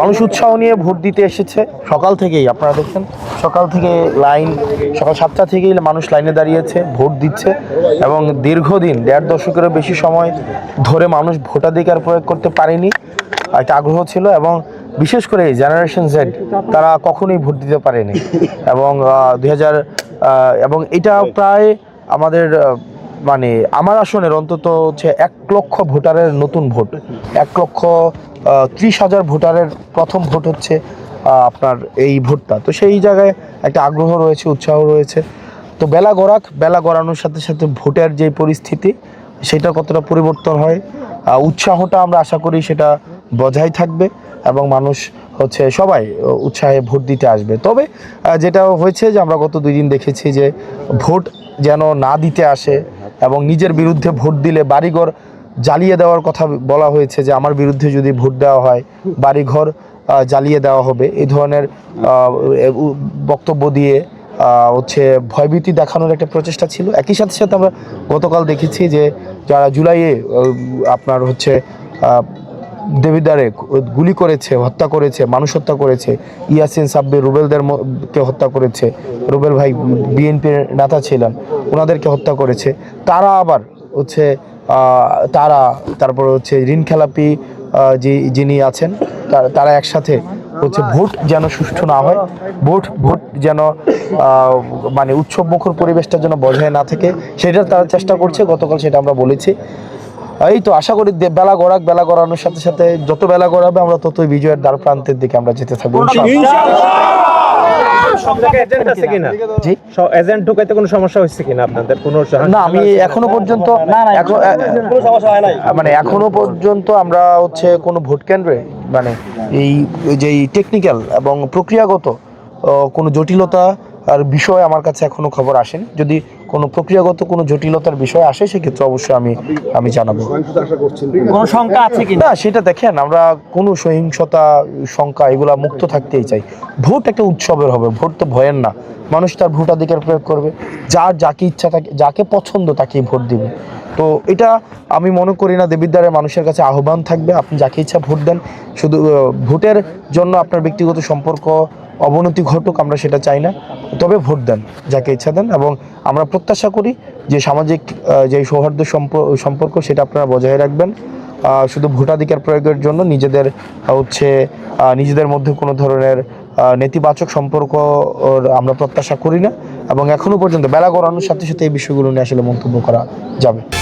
মানুষ উৎসাহ নিয়ে ভোট দিতে এসেছে। সকাল থেকেই, আপনারা দেখছেন, সকাল থেকে লাইন, সকাল সাতটা থেকেই মানুষ লাইনে দাঁড়িয়েছে, ভোট দিচ্ছে এবং দীর্ঘদিন, দেড় দশকেরও বেশি সময় ধরে মানুষ ভোটাধিকার প্রয়োগ করতে পারেনি, একটা আগ্রহ ছিল এবং বিশেষ করে জেনারেশন জেড তারা কখনোই ভোট দিতে পারেনি। এবং দুই হাজার এবং এটা প্রায় আমাদের মানে আমার আসনের অন্তত হচ্ছে এক লক্ষ ভোটারের নতুন ভোট। এক লক্ষ ত্রিশ হাজার ভোটারের প্রথম ভোট হচ্ছে আপনার এই ভোটটা। তো সেই জায়গায় একটা আগ্রহ রয়েছে, উৎসাহ রয়েছে। তো বেলা গড়াক, বেলা গড়ানোর সাথে সাথে ভোটের যে পরিস্থিতি, সেটা কতটা পরিবর্তন হয় উৎসাহটা আমরা আশা করি সেটা বজায় থাকবে এবং মানুষ হচ্ছে সবাই উৎসাহে ভোট দিতে আসবে। তবে যেটা হয়েছে যে আমরা গত দুই দিন দেখেছি যে ভোট যেন না দিতে আসে এবং নিজের বিরুদ্ধে ভোট দিলে বাড়িঘর জ্বালিয়ে দেওয়ার কথা বলা হয়েছে যে আমার বিরুদ্ধে যদি ভোট দেওয়া হয় বাড়িঘর জ্বালিয়ে দেওয়া হবে। এই ধরনের বক্তব্য দিয়ে হচ্ছে ভয়ভীতি দেখানোর একটা প্রচেষ্টা ছিল। একই সাথে সাথে আমরা গতকাল দেখেছি যে যারা জুলাইয়ে আপনার হচ্ছে আহ, দেবিদারে গুলি করেছে হত্যা করেছে মানুষ হত্যা করেছে ইয়াসিন সাব্বির রুবেলদের কে হত্যা করেছে রুবেল ভাই বিএনপির নেতা ছিলেন। ওনাদেরকে হত্যা করেছে। তারা আবার হচ্ছে তারা, তারপর হচ্ছে ঋণ খেলাপি যে যিনি আছেন, তারা- একসাথে হচ্ছে ভোট যেন সুষ্ঠু না হয়, ভোট ভোট যেন মানে উৎসব মুখর পরিবেশটা যেন বজায় না থাকে, সেটা তারা চেষ্টা করছে, গতকাল সেটা আমরা বলেছি। এই তো আশা করি বেলা গড়াক, বেলা গড়ানোর সাথে সাথে যত বেলা গড়াবে, আমরা ততই বিজয়ের দ্বার প্রান্তের দিকে আমরা যেতে থাকব এজেন্ট আছে কিনা? জি। এজেন্ট ঢুকাইতে কোনো সমস্যা হচ্ছে কিনা আপনাদের? কোনো না আমি এখনও পর্যন্ত এখন- মানে এখনও পর্যন্ত আমরা হচ্ছে কোনো ভোট কেন্দ্রে মানে এই যে টেকনিক্যাল এবং প্রক্রিয়াগত কোনো জটিলতা আর বিষয় আমার কাছে এখনও খবর আসেনি। যদি কোনো প্রক্রিয়াগত কোনো জটিলতার বিষয় আসে সেক্ষেত্রে অবশ্যই আমি আমি জানাব। কোনো শঙ্কা আছে কি না সেটা দেখেন আমরা কোনো সহিংসতা শঙ্কা এগুলা মুক্ত থাকতেই চাই। ভোট একটা উৎসবের হবে ভোট তো ভয়ের না। মানুষ তার ভোটাধিকার প্রয়োগ করবে। যার যাকে ইচ্ছা থাকে যাকে পছন্দ তাকেই ভোট দিবে। তো এটা আমি মনে করি না দেবিদ্বারের মানুষের কাছে আহ্বান থাকবে। আপনি যাকে ইচ্ছা ভোট দেন। শুধু ভোটের জন্য আপনার ব্যক্তিগত সম্পর্ক অবনতি ঘটুক, আমরা সেটা চাই না। তবে ভোট দেন, যাকে ইচ্ছা দেন। এবং আমরা প্রত্যাশা করি যে সামাজিক যে সৌহার্দ্য সম্প- সম্পর্ক সেটা আপনারা বজায় রাখবেন। শুধু ভোটাধিকার প্রয়োগের জন্য নিজেদের হচ্ছে নিজেদের মধ্যে কোনো ধরনের নেতিবাচক সম্পর্ক আমরা প্রত্যাশা করি না। এবং এখনও পর্যন্ত বেলা গড়ানোর সাথে সাথে এই বিষয়গুলো নিয়ে আসলে মন্তব্য করা যাবে।